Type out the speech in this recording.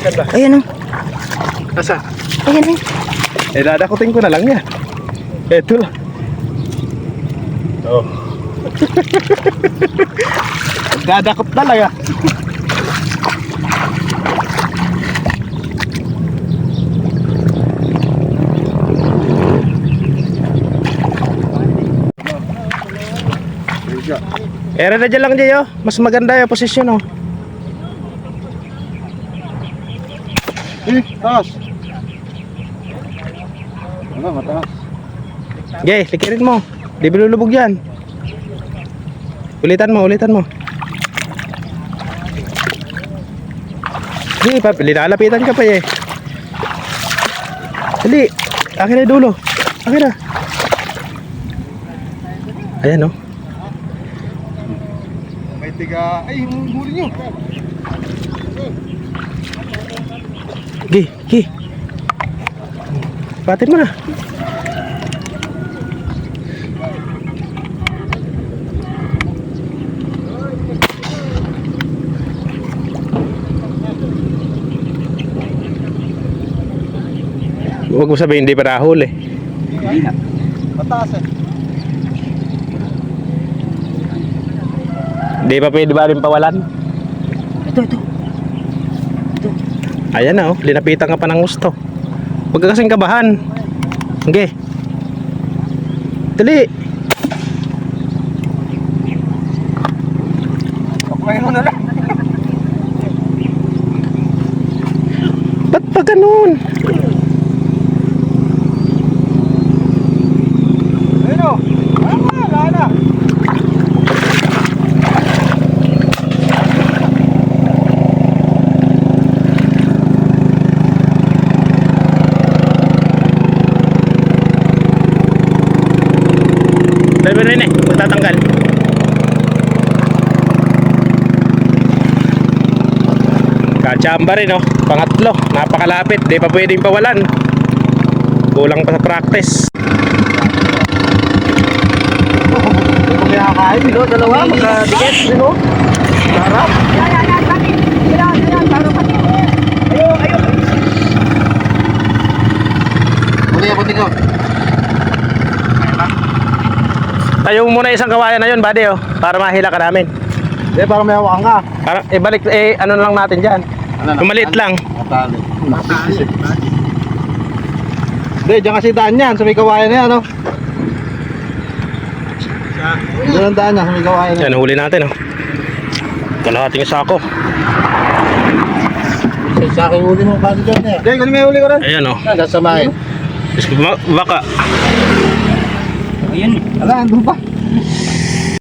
Ganda. Ayan o. Asa? Ayan o. Eh, dadakutin ko na lang yan. Eto lang. Oh. Dadakot talaga. Ere na dyan lang Jay, oh. Mas maganda yung posisyon oh. Eh, taas. Ano, mataas. Jay, likirin mo. Di bilulubog yan. Ulitan mo, ulitan mo. Di, pa, linalapitan ka pa eh. Dali, akin na dulo. Akin na. Ayan oh. May tiga. Ay, huli nyo. Gi, gi. Patin mo na. Huwag mo sabihin hindi pa nahuli. Mataas eh. Hindi pa pwede ba rin pawalan? Ayan na oh, linapitan ka pa ng gusto. Huwag ka kasing kabahan. Okay. Dali. Ba't pa ganun? Rin magtatanggal. Kachamba rin oh, pangatlo, napakalapit, di pa pwedeng pawalan. Kulang pa sa practice. Nakakain, no? Dalawa, magkadikit. Sino? Sarap. Muli ako tingko. Tayo mo muna isang kawayan na yun, buddy oh, para mahila ka namin. Eh, parang may hawakan ka. Para ibalik eh ano na lang natin diyan. Ano na? Maliit lang. Matali. Matali. Hindi, dyan kasi daan yan. Sa may kawayan na yan, no? Diyan ang daan niya, sa may kawayan na Yan huli natin oh. Kalahating sako. Sa akin huli mo, paano dyan eh? Hindi, kung may huli ko rin. Ayan oh. Sasamahin. Ba- Baka Ala, andun pa.